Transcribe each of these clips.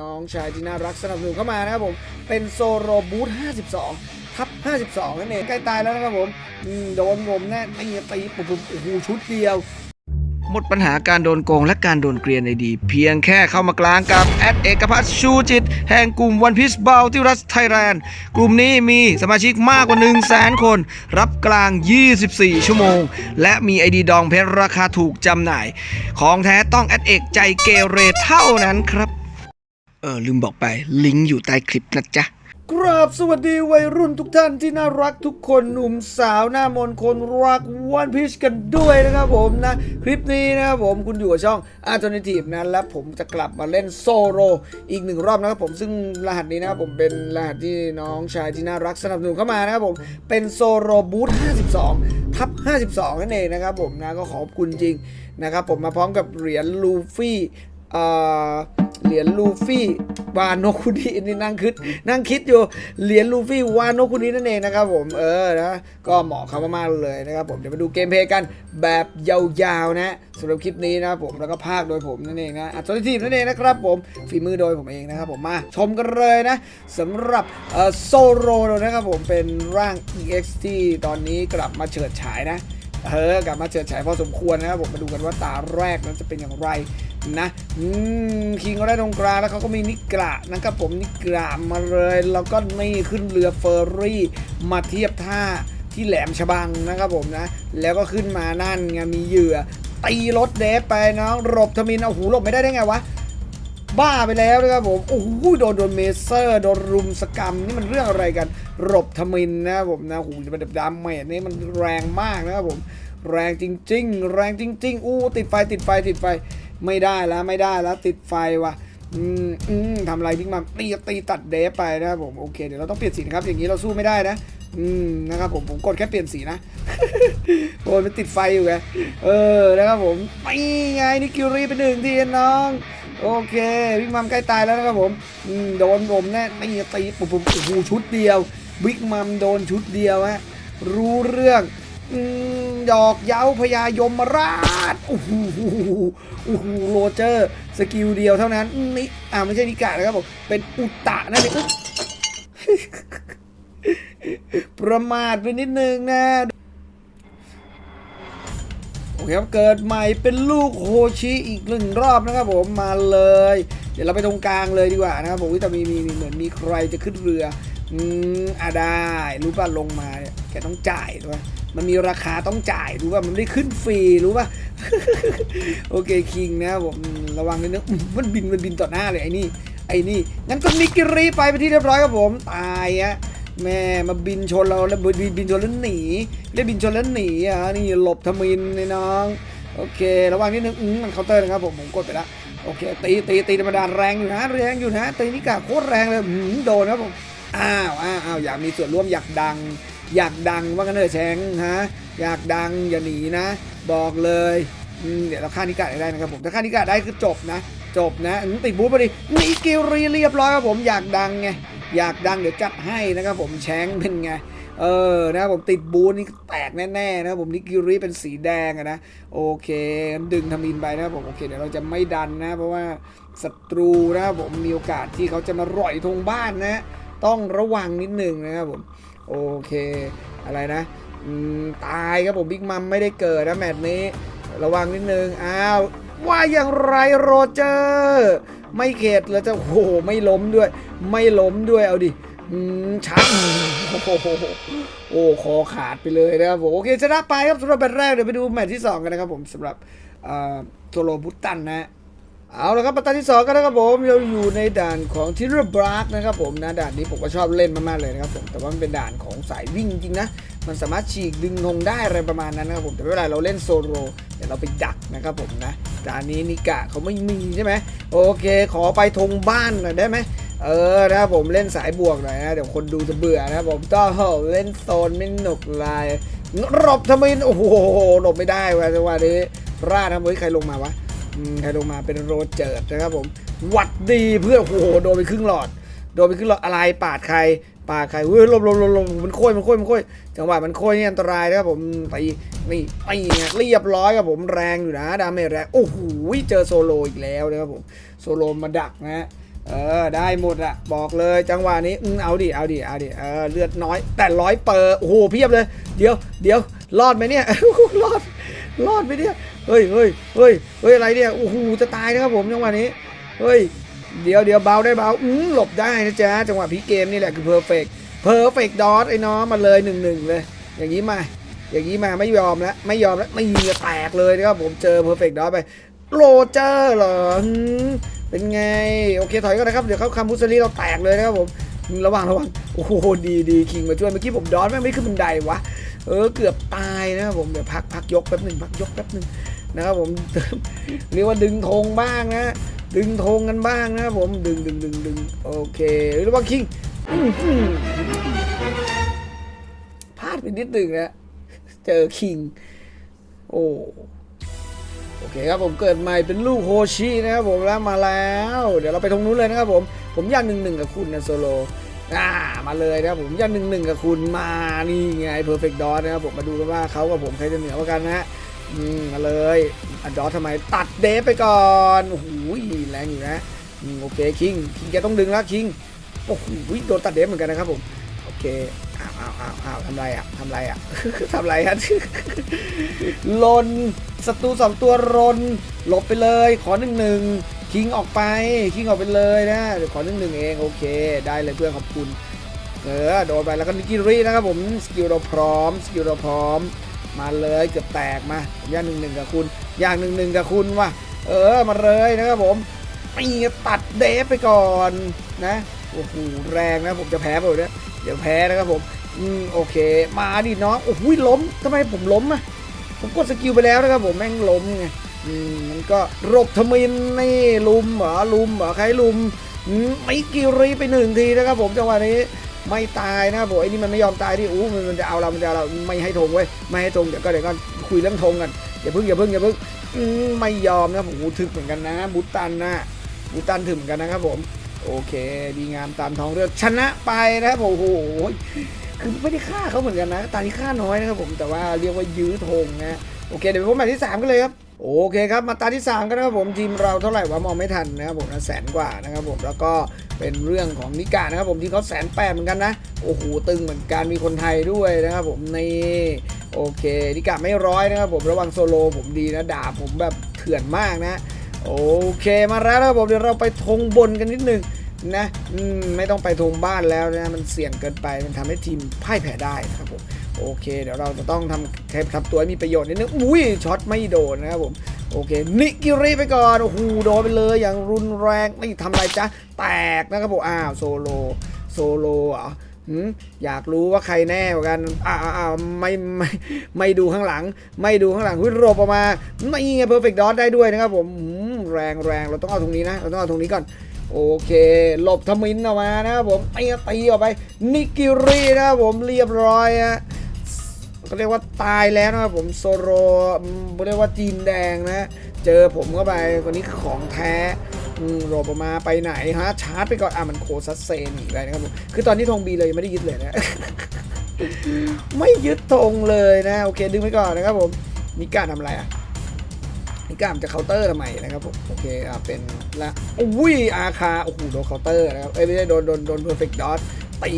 น้องชายที่น่ารักสนับสนุนเข้ามานะครับผม เป็นโซโรบูท52 ทับ 52 นั่นเองใกล้ตายแล้วนะครับผมอืมโดนงมแน่ตีตีปุ๊บปุ๊บโอ้โหชุดเดียว หมดปัญหาการโดนโกงและการโดนเกลียนในดี เพียงแค่เข้ามากลางกับแอดเอกพัฒน์ชูจิต แห่งกลุ่มวันพิสบาลที่รัสไทยแลนด์ กลุ่มนี้มีสมาชิกมากกว่า 1 0 0 0 0แสนคน รับกลาง 24 ชั่วโมง และมีไอดีดองเพชรราคาถูกจำหน่าย ของแท้ต้องแอดเอกใจเกเรเท่านั้นครับ เออลืมบอกไปลิงก์อยู่ใต้คลิปนะจ๊ะกราบสวัสดีวัยรุ่นทุกท่านที่น่ารักทุกคนหนุ่มสาวหน้ามนคนรักวันพีชกันด้วยนะครับผมนะคลิปนี้นะครับผมคุณอยู่กับช่อง Alternative นะและผมจะกลับมาเล่นโซโ o อีกหนึ่งรอบนะครับผมซึ่งรหัสนี้นะครับผมเป็นรหัสที่น้องชายที่น่ารักสนับสนุนเข้ามานะครับผมเป็นโซโ o บูท52 ทับ 52 นั่นเองนะครับผมนะก็ขอบคุณจริงนะครับผมมาพร้อมกับเหรียญลูฟี่เอ่อ เหรียญลูฟี่วานโนคุนินี่นั่งคิดนั่งคิดอยู่เหรียญลูฟี่วานโนคุนินั่นเองนะครับผมเออนะก็เหมาะเขามากๆเลยนะครับผมเดี๋ยวมาดูเกมเพลย์กันแบบยาวๆนะสำหรับคลิปนี้นะครับผมแล้วก็ภาคโดยผมนั่นเองนะอัตโนทีมนั่นเองนะครับผมฝีมือโดยผมเองนะครับผมมาชมกันเลยนะสำหรับโซโรนะครับผมเป็นร่าง EX ที่ตอนนี้กลับมาเฉิดฉายนะ เออกลับมาเฉิดฉายพอสมควรนะครับผมมาดูกันว่าตาแรกนั้นจะเป็นอย่างไรนะอืมคิงก็ได้ตรงกลางแล้วเขาก็มีนิกระนะครับผมนิกระมาเลยแล้วก็นี่ขึ้นเรือเฟอร์รี่มาเทียบท่าที่แหลมฉบังนะครับผมนะ แล้วก็ขึ้นมานั่นไงมีเหยื่อตีรถเดฟไปน้องหลบทมินเอาหูหลบไม่ได้ได้ไงวะ บ้าไปแล้วนะครับผมโอ้โหโดนโดนเมเซอร์โดนรุมสกรรมนี่มันเรื่องอะไรกันหลบทมินนะครับผมนะโอ้โหมันดามเมจนี่มันแรงมากนะครับผม แรงจริง ๆ แรงจริง ๆ อู้ติดไฟติดไฟติดไฟไม่ได้แล้วไม่ได้แล้วติดไฟว่ะอืมอืมทำอะไรพิกมาตีตีตัดเดฟไปนะครับผมโอเคเดี๋ยวเราต้องเปลี่ยนสีนะครับอย่างนี้เราสู้ไม่ได้นะอืมนะครับผมผมกดแค่เปลี่ยนสีนะโอ้ยมันติดไฟอยู่ไงเออนะครับผมไม่ไงนี่คิวรีเป็นหนึ่งทีน้อง โอเคบิ๊กมัมใกล้ตายแล้วนะครับผมโดนผมแน่ไม่ตีปุ๊บปุ๊บโอ้โหชุดเดียวบิ๊กมัมโดนชุดเดียวฮะรู้เรื่องอืมหยอกเย้าพญายมราชโอ้โหโอ้โหโรเจอร์สกิลเดียวเท่านั้นนี่อ่าไม่ใช่นิกะนะครับผมเป็นอุตตะนั่นเองประมาทไปนิดนึงนะ อเคครับเกิดใหม่เป็นลูกโฮชิอีกหนึ่งรอบนะครับผมมาเลย เดี๋ยวเราไปตรงกลางเลยดีกว่านะครับผมแต่มีมีมีเหมือนมีใครจะขึ้นเรืออืมอะได้รู้ป่ะลงมาเนี่ยแกต้องจ่ายรู้ป่ะมันมีราคาต้องจ่ายรู้ป่ะมันไม่ได้ขึ้นฟรีรู้ป่ะโอเคคิงนะครับผมระวังนิดนึงมันบินมันบินต่อหน้าเลยไอ้นี่ไอ้นี่งั้นก็นิกิรีไปไปที่เรียบร้อยครับผมตายอะ แม่มาบินชนเราแล้วบินบินชนแล้วหนีได้บินชนแล้วหนีอะนี่หลบทมินในน้องโอเค ระวังนิดนึงอืมมันเคาน์เตอร์นะครับผมผมกดไปแล้วโอเค ตีตีตีธรรมดาแรงอยู่นะแรงอยู่นะตีนี่กะโคตรแรงเลยอืมโดนครับผมอ้าวอ้าวอ้าวอยากมีส่วนร่วมอยากดัง อยากดังว่ากันเถอะแชงฮะอยากดังอย่าหนีนะ บอกเลยอืมเดี๋ยวเราฆ่านิกะได้นะครับผมถ้าฆ่านิกะได้คือจบนะ จบนะติดบูธพอดีนี่กิลรีเรียบร้อยครับผมอยากดังไง อยากดังเดี๋ยวจัดให้นะครับผมแชงเป็นไง เออนะครับผมติดบูธนี่แตกแน่ๆนะครับผมนิกิริเป็นสีแดงนะ โอเคดึงทมินไปนะครับผมโอเคเดี๋ยวเราจะไม่ดันนะ เพราะว่าศัตรูนะครับผมมีโอกาสที่เขาจะมาร่อยธงบ้านนะ ต้องระวังนิดหนึ่งนะครับผมโอเคอะไรนะตายครับผมบิ๊กมัมไม่ได้เกิดนะแมตช์นี้ ระวังนิดนึงอ้าวว่าอย่างไรโรเจอร์ ไม่เข็ดแล้วจะโอ้โหไม่ล้มด้วย ไม่ล้มด้วยเอาดิอืมชัดโอ้โหโอ้คอขาดไปเลยนะครับผมโอเคชนะไปครับสำหรับแมตช์แรกเดี๋ยวไปดูแมตช์ที่ 2 กันนะครับผมสำหรับอ่อโซโลบุตตันนะ เอาละครับปัตตาที่2กันนะครับผมเราอยู่ในด่านของทิรบรักนะครับผมนะด่านนี้ผมก็ชอบเล่นมากๆเลยนะครับผมแต่ว่ามันเป็นด่านของสายวิ่งจริงนะมันสามารถฉีกดึงธงได้อะไรประมาณนั้นนะครับผมแต่ไม่เป็นไรเราเล่นโซโลเดี๋ยวเราไปดักนะครับผมนะด่านนี้นิกะเขาไม่มีใช่ไหมโอเค ขอไปธงบ้านหน่อยได้ไหมเออนะครับผมเล่นสายบวกหน่อยนะเดี๋ยวคนดูจะเบื่อนะครับผมต้องเล่นโซนไม่หนุกลายหลบทำไมโอ้โหหลบไม่ได้วะจังหวะนี้พลาดนะเฮ้ยใครลงมาวะ ใครลงมาเป็นโรเจิร์ดนะครับผมหวัดดีเพื่อโอ้โหโดนไปครึ่งหลอด โดนไปครึ่งหลอดอะไรปาดใครปาดใครเฮ้ยลบลบลบลบมันโค่ยมันโค่ยมันโค่ยจังหวะมันโค่ยนี่อันตรายนะครับผมไปนี่ไปเนี่ยเรียบร้อยครับผมแรงอยู่นะดาเมจแรงโอ้โหเจอโซโลอีกแล้วนะครับผมโซโลมาดักนะเออได้หมดอะบอกเลยจังหวะนี้อืเอาดิเอาดิเอาดิเออเลือดน้อย แต่ร้อยเปอร์โอ้โหเพียบเลย เดี๋ยวเดี๋ยวรอดไหมเนี่ยรอดรอดไหมเนี่ย เฮ้ยเฮ้ยเฮ้ยเฮ้ยอะไรเนี่ยโอ้โหจะตายนะครับผมจังหวะนี้เฮ้ยเดี๋ยวเดี๋ยวเบาได้เบาอืมหลบได้นะจ๊ะจังหวะพีเกมนี่แหละคือเพอร์เฟกต์เพอร์เฟกต์ดอทไอ้น้องมาเลยหนึ่งหนึ่งเลย อย่างนี้มา อย่างนี้มาไม่ยอมแล้วไม่ยอมแล้วไม่ยิงจะแตกเลยนะครับผมเจอเพอร์เฟกต์ดอทไปโรเจอร์เหรอเป็นไง โอเคถอยก็นะครับ เดี๋ยวเขาคำพุซรีเราแตกเลยนะครับผมระวังระวังโอ้โหดีดีคิงมาช่วยเมื่อกี้ผมดอนแม่งไม่ขึ้นบันไดวะเออเกือบตายนะครับผมเดี๋ยวพักพักยกแป๊บหนึ่งพักยกแป๊บหนึ่ง นะครับผมเรียกว่าดึงธงบ้างนะ ดึงธงกันบ้างนะครับผมดึงดึงดึงดึงโอเคระวังคิงพลาดไปนิดหนึ่งนะเจอคิง โอ้โอเคครับผมเกิดใหม่เป็นลูกโฮชินะครับผมแล้วมาแล้ว เดี๋ยวเราไปตรงนู้นเลยนะครับผมผมอยากหนึ่งหนึ่งกับคุณนะโซโลอ่ามาเลยนะครับผมอยากหนึ่งหนึ่งกับคุณมานี่ไงเพอร์เฟกต์ดอนะครับผมมาดูกันว่าเขากับผมใครจะเหนือกว่ากันนะฮะ อืมมาเลยอันดอทำไมตัดเดฟไปก่อนโอ้โหแรงอยู่นะอืมโอเคคิงคิงแกต้องดึงแล้วคิงโอ้โหโดนตัดเดฟเหมือนกันนะครับผมโอเคอ้าวอ้าวอ้าวอ้าวทำไรอะทำไรอะทำไรอะลนศัตรูสองตัวรนหลบไปเลยขอหนึ่งหนึ่งคิงออกไปคิงออกไปเลยนะเดี๋ยวขอหนึ่งหนึ่งเองโอเค ได้เลยเพื่อนขอบคุณเออโดนไปแล้วก็นิกิรีนะครับผมสกิลเราพร้อมสกิลเราพร้อม มาเลยเกือบแตกมาย่างหนึ่งหนึ่งกับคุณย่างหนึ่งหนึ่งกับคุณว่ะเออมาเลยนะครับผมปีตัดเดฟไปก่อนนะโอ้โหแรงนะผมจะแพ้ไปเนี่ยเดี๋ยวแพ้นะครับผมอืมโอเค มาดิน้องโอ้โหล้มทำไมผมล้มอะผมกดสกิลไปแล้วนะครับผมแม่งล้มไงอืมมันก็รบทมินนี่ลุมเหรอลุมเหรอใครลุมอืมไม่กิรีไปหนึ่งทีนะครับผมจังหวะนี้ ไม่ตายนะบผมไอ้นี่มันไม่ยอมตายที่อู้มันจะเอาเรา มันจะเอาเราไม่ให้ธงเว้ยไม่ให้ธงเดี๋ยวก็เดี๋ยวก็คุยเรื่องธงกันอย่าเพิ่งอย่าเพิ่งอย่าเพิ่งไม่ยอมนะผมถึกเหมือนกันนะบุตันนะบุตันถึกเหมือนกันนะครับผมโอเคดีงามตามท้องเรื่องชนะไปนะครับผมโอ้โหคือไม่ได้ฆ่าเขาเหมือนกันนะตานี้ฆ่าน้อยนะครับผมแต่ว่าเรียกว่ายื้อธงนะโอเคเดี๋ยวไปพบแมตช์ที่3กันเลยครับ โอเคครับมาตาที่ 3กันนะครับผมทีมเราเท่าไหร่วะมองไม่ทันนะครับผมนะแสนกว่านะครับผมแล้วก็เป็นเรื่องของนิกานะครับผมที่เขาแสนแปดเหมือนกันนะโอ้โหตึงเหมือนกันมีคนไทยด้วยนะครับผมนี่โอเคนิกาไม่ร้อยนะครับผมระวังโซโลผมดีนะด่าผมแบบเถื่อนมากนะ โอเคมาแล้วนะครับผมเดี๋ยวเราไปธงบนกันนิดนึงนะมไม่ต้องไปทงบ้านแล้วนะมันเสี่ยงเกินไปมันทำให้ทีมพ่ายแพ้ได้นะครับผม โอเค เดี๋ยวเราจะต้องทำเทปทำตัวให้มีประโยชน์นิดนึงอุ้ยช็อตไม่โดนนะครับผมโอเคนิกิริไปก่อนโอ้โหโดนไปเลยอย่างรุนแรงไม่ทำอะไรจ้ะแตกนะครับผมอ้าวโซโลโซโลอหืมอยากรู้ว่าใครแน่กว่ากัน อ้าวอ้าวไม่ไม่ไม่ดูข้างหลัง ไม่ดูข้างหลังหุ้ยโรบออกมาไม่ไงเพอร์เฟกต์ดอทได้ด้วยนะครับผมหืมแรงแรงเราต้องเอาตรงนี้นะ เราต้องเอาตรงนี้ก่อน โอเค หลบทมินออกมานะครับผมตีตีออกไป นิกิรีนะครับผมเรียบร้อยฮะ เขาเรียกว่าตายแล้วนะครับผมโซโรเรียกว่าจีนแดงนะ เจอผมเข้าไปคนนี้คือของแท้อืมหลบมาไปไหนฮะชาร์จไปก่อนอะมันโคซัสเซนอีกแล้วนะครับผมคือตอนนี้ธงบีเลยยังไม่ได้ยึดเลยนะไม่ยึดธงเลยนะ โอเคดึงไปก่อนนะครับผมนิก้าทำอะไรอะนิก้ามจะเคาน์เตอร์ทำไมนะครับผมโอเคอะเป็นละอุ้ยอาคาโอ้โหโดนเคาน์เตอร์นะครับเอ้ยไม่ได้โดนโดนโดนเพอร์เฟกต์ดอท ตี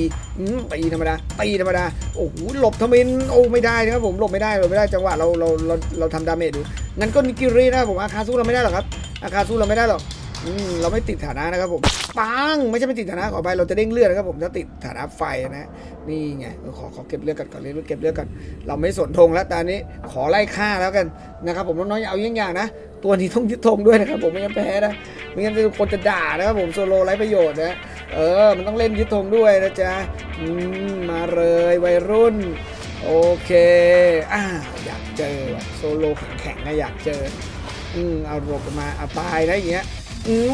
ตีธรรมดาตีธรรมดาโอ้โหหลบทมินโอ้ไม่ได้นะครับผมหลบไม่ได้หลบไม่ได้จังหวะเราเราเราเราทำดาเมจดูงั้นก็นิกิรีนะครับผมอาคาสู้เราไม่ได้หรอกครับอาคาสู้เราไม่ได้หรอก อืมเราไม่ติดฐานะนะครับผมปังไม่ใช่ไม่ติดฐานะขอไปเราจะเด้งเลือดนะครับผมถ้าติดฐานะไฟนะนี่ไงขอขอเก็บเลือดก่อนก่อนเลือดเก็บเลือดก่อนเราไม่สนธงแล้วตอนนี้ขอไล่ฆ่าแล้วกันนะครับผมน้องๆอย่าเอาอย่างๆนะตัวนี้ต้องยึดธงด้วยนะครับผมไม่งั้นแพ้นะไม่งั้นคนจะด่านะครับผมโซโลไร้ประโยชน์นะเออ มันต้องเล่นยึดธงด้วยนะจ๊ะมมาเลยวัยรุ่น โอเคอ้าวอยากเจอโซโลแข็งๆนะอยากเจออืมเอารบมาเอาตายนะอย่างเงี้ย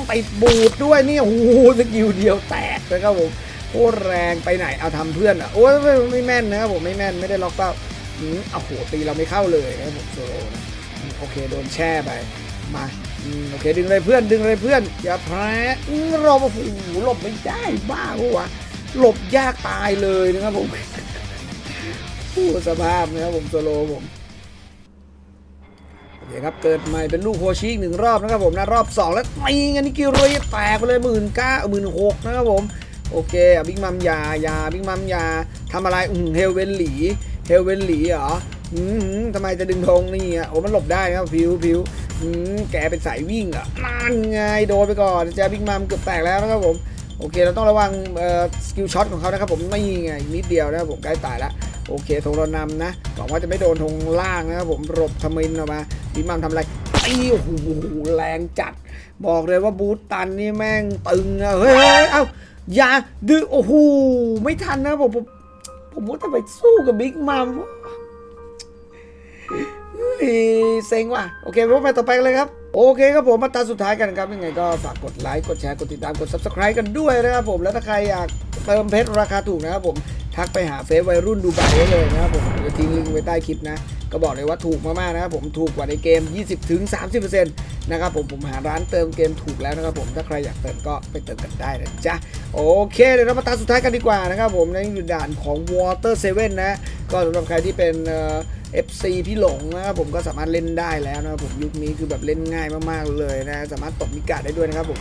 ไปบูดด้วยนี่โอ้โหสกิลเดียวแตกนะครับผมโคตรแรงไปไหนเอาทำเพื่อนอะโอ้ยไม่แม่นนะครับผมไม่แม่นไม่ได้ล็อกเป้าอืมเอาโหตีเราไม่เข้าเลยนะครับผมโซโลนะโอเคโดนแช่ไปมาอืมโอเคดึงเลยเพื่อนดึงเลยเพื่อนอย่าแพ้อืมเราโอ้โหหลบไม่ได้บ้าปะวะหลบยากตายเลยนะครับผมผู้สภาพนะครับผมโซโลผม เคเคครับเกิดใหม่เป็นลูกโฮชิอีกหนึ่งรอบนะครับผมนะรอบ 2 แล้วตีงันนี่กิโรยแตกไปเลยหมื่นเก้าหมื่นหกนะครับผมโอเคบิ๊กมัมยายาบิ๊กมัมยาทำอะไรอืมเฮลเวนหลีเฮลเวนหลีเหรออืมทำไมจะดึงธงนี่อะโอ้มันหลบได้นะครับพิวพิวอืมแกเป็นสายวิ่งอะนั่นไงโดนไปก่อนเจ้าบิ๊กมัมเกือบแตกแล้วนะครับผมโอเคเราต้องระวังเอ่อสกิลช็อตของเขานะครับผมไม่ไงนิดเดียวนะครับผมใกล้ตายแล้ว โอเคธงเรานำนะหวังว่าจะไม่โดนธงล่างนะครับผมหลบทมินออกมาบิ๊กมัมทำอะไรตีโอ้โหแรงจัด บอกเลยว่าบูตตันนี่แม่งตึงอะเฮ้ยเอ้าอย่าดื้อโอ้โหไม่ทันนะผมผมผมว่าจะไปสู้กับบิ๊กมัมเฮ้ยเซ็งว่ะโอเคไปพบกันต่อไปเลยครับ โอเคครับผมมาตาสุดท้ายกันครับ ยังไงก็ฝากกดไลค์ กดแชร์ กดติดตาม กด subscribe กันด้วยนะครับผม แล้วถ้าใครอยากเติมเพชรราคาถูกนะครับผม ทักไปหาเฟซวัยรุ่นดูไบได้เลยนะครับผมเดี๋ยวทิ้งลิงก์ไว้ใต้คลิปนะ ก็บอกเลยว่าถูกมากๆนะครับผมถูกกว่าในเกม 20-30%นะครับผมผมหาร้านเติมเกมถูกแล้วนะครับผมถ้าใครอยากเติมก็ไปเติมกันได้นะจ๊ะโอเคเดี๋ยวเรามาตาสุดท้ายกันดีกว่านะครับผมในด่านของ Water 7 นะ ก็สำหรับใครที่เป็นเอ่อ FC พี่หลงนะครับผมก็สามารถเล่นได้แล้วนะครับผมยุคนี้คือแบบเล่นง่ายมากๆเลยนะ สามารถตบมิกาได้ด้วยนะครับผม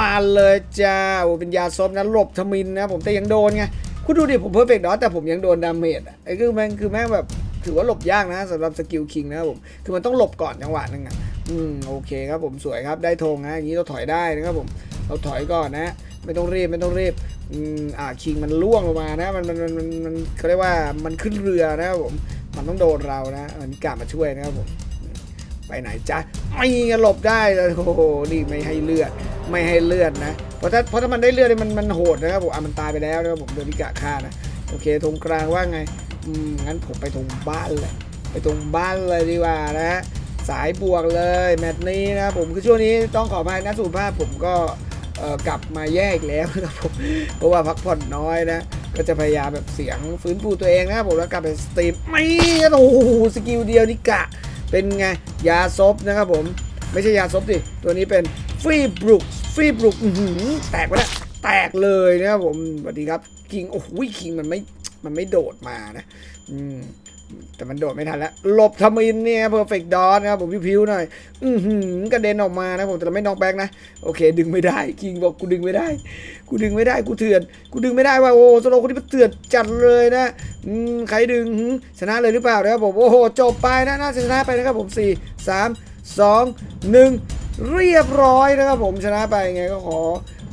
มาเลยจ้าโอ้เป็นยาซบนะหลบทมินนะผมแต่ยังโดนไง คุณดูดิผมเพอร์เฟกต์ดอแต่ผมยังโดนดาเมจอะไอ้คือแม่งคือแม่งแบบถือว่าหลบยากนะสำหรับสกิลคิงนะครับผมคือมันต้องหลบก่อนจังหวะนึงอะอืมโอเคครับผมสวยครับได้ธงนะอย่างนี้เราถอยได้นะครับผมเราถอยก่อนนะ ไม่ต้องรีบไม่ต้องรีบอืมอ่าคิงมันล่วงลงมานะมันมันมันมันเขาเรียกว่ามันขึ้นเรือนะครับผมมันต้องโดนเรานะอันนี้กามาช่วยนะครับผม ไปไหนจ๊ะไม่หลบได้เลยโอ้โหนี่ไม่ให้เลือด ไม่ให้เลือดนะเพราะถ้าเพราะถ้ามันได้เลือดเนี่ยมันมันโหดนะครับผมอะมันตายไปแล้วนะครับผมโดนนิกะฆ่านะโอเคตรงกลางว่าไงอืมงั้นผมไปตรงบ้านเลยไปตรงบ้านเลยดีกว่านะสายบวกเลยแมตช์นี้นะผมคือช่วงนี้ต้องขออภัยนะสุภาพผมก็กลับมาแยกแล้วนะครับผมเพราะว่าพักผ่อนน้อยนะก็จะพยายามแบบเสียงฟื้นฟูตัวเองนะครับผมแล้วกลับไปสตรีมไม่โอ้โหสกิลเดียวนี่กะ เป็นไงยาซบนะครับผม ไม่ใช่ยาซบดิตัวนี้เป็นฟรีบรุกฟรีบรุกหือแตกไปแล้วแตกเลยนะครับผมสวัสดีครับคิงโอ้โหคิงมันไม่มันไม่โดดมานะ อืม แต่มันโดดไม่ทันแล้วหลบทมินเนี่ยเพอร์เฟกต์ดอนนะครับผมพิวๆหน่อย อือหือกระเด็นออกมานะผมแต่เราไม่นองแบกนะ โอเค ดึงไม่ได้ คิงบอกกูดึงไม่ได้ กูดึงไม่ได้กูเถื่อน กูดึงไม่ได้ว่าโอ้สโลคนนี้มันเถื่อนจัดเลยนะอืมใครดึงชนะเลยหรือเปล่านะครับผมโอ้โหจบไปนะน่าจะชนะไปนะครับผม4 3 2 1เรียบร้อยนะครับผมชนะไปไงก็ขอ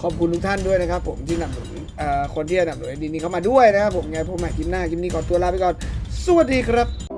ขอบคุณทุกท่านด้วยนะครับผมที่นำ คนที่อคนที่สนับหนุนดีนี้เข้ามาด้วยนะครับผมไงพวกใหม่คลิปหน้าคลิปนี้ขอตัวลาไปก่อน สวัสดีครับ